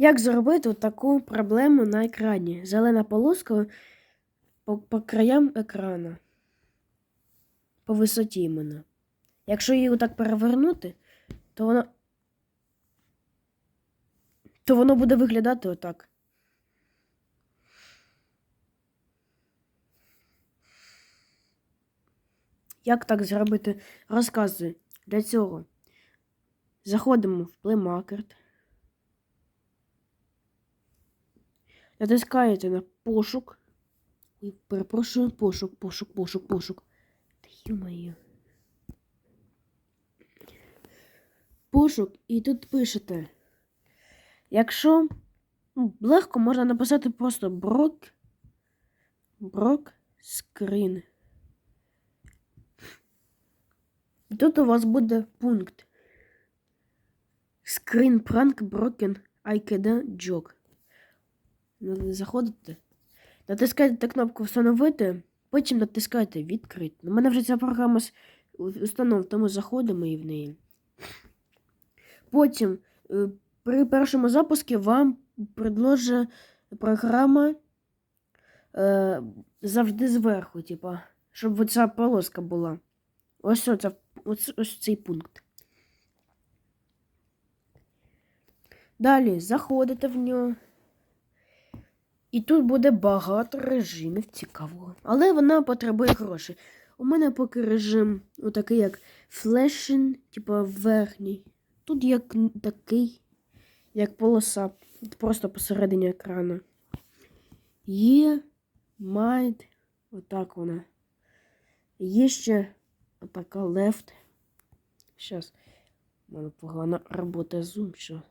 Як зробити таку проблему на екрані? Зелена полоска по, по краям екрана. По висоті іменно. Якщо її отак перевернути, то воно. То воно буде виглядати отак. Як так зробити? Розказую. Для цього заходимо в Play Натискаєте на пошук. Ой, перепрошую, пошук, пошук, пошук, пошук. Та ё-моё. Пошук, і тут пишете. Якщо ну, легко можна написати просто брок. Брок скрін. І тут у вас буде пункт. Screen prank broken IKD joke. Ну, Заходите, натискаєте кнопку встановити, потім натискаєте відкрити. У мене вже ця програма с- тому заходимо і в неї. Потім е, при першому запуску вам предложить програма е, завжди зверху, типа, щоб оця полоска була. Ось, оця, ось, ось цей пункт. Далі заходите в нього. І тут буде багато режимів цікавого. Але вона потребує грошей. У мене поки режим отакий, як флешин, типа верхній. Тут як такий, як полоса, просто посередині екрану. Є майд, отак вона. Є ще така left. Зараз. У мене погано робота зум, що.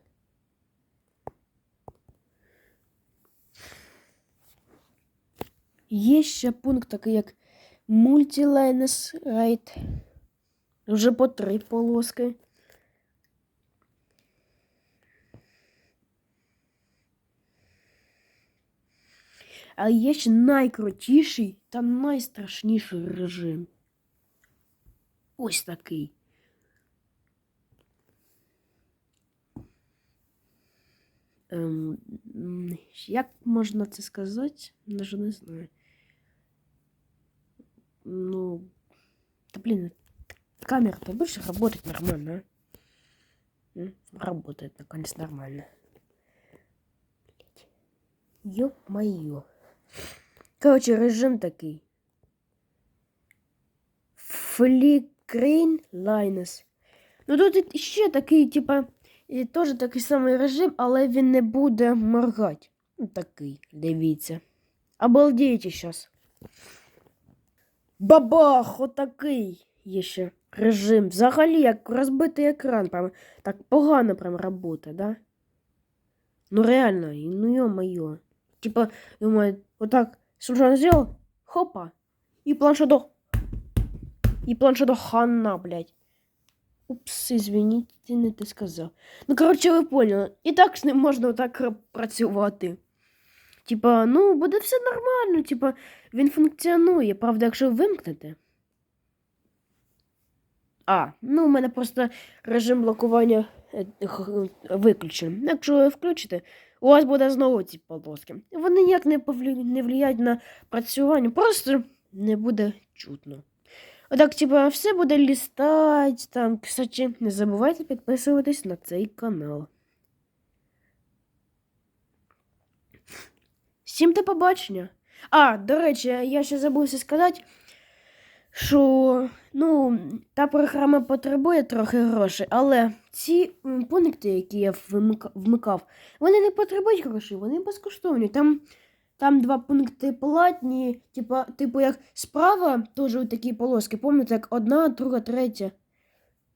Є ще пункт такий, як Multiliness Right. Вже по три полоски. А є ще найкрутіший та найстрашніший режим. Ось такий. Ем, як можна це сказати? Даже не знаю. Ну, да блин, камера-то больше работает нормально, а? М? Работает, наконец, нормально. Ёп-моё. Короче, режим такий. Флікрейн Лайнес. Ну тут і ще такий, типа, і теж такий самий режим, але він не буде моргати. Ну, такий, дивіться. Обалдієте зараз. Бабах! Отакий є ще режим. Взагалі, як розбитий екран. Прям, так погано прям робота, да? Ну реально, ну ё-моё. Типа, думаю, отак, случайно сделал, хопа, и планшеток. И планшеток хана, блядь. Упс, извините, не те сказав. Ну, коротше, ви поняли. І так з ним можна отак ра- працювати. Типа, ну, буде все нормально, типа, він функціонує, правда, якщо вимкнете. А, ну, у мене просто режим блокування е, виключений. Якщо ви включите, у вас буде знову ці полоски. Вони ніяк не, повлі... не влияють на працювання, просто не буде чутно. Отак, типа, все буде лістати. Там, кстати, не забувайте підписуватись на цей канал. Всім до побачення. А, до речі, я ще забувся сказати, що ну, та програма потребує трохи грошей, але ці пункти, які я вмикав, вони не потребують грошей, вони безкоштовні. Там, там два пункти платні, типа, типу, як справа теж такі полоски, пам'ятаєте, як одна, друга, третя.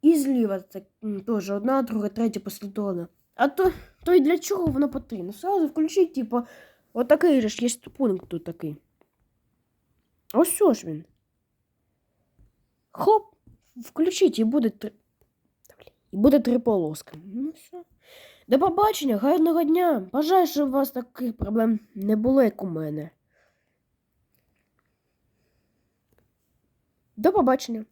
І зліва так, теж одна, друга, третя послідовна. А то, то й для чого воно потрібно? Сразу включіть, типу, отакий же ж є пункт тут такий. Ось що ж він. Хоп, включіть і буде три. І буде три полоски. Ну все. До побачення, гарного дня. Бажаю, щоб у вас таких проблем не було, як у мене. До побачення.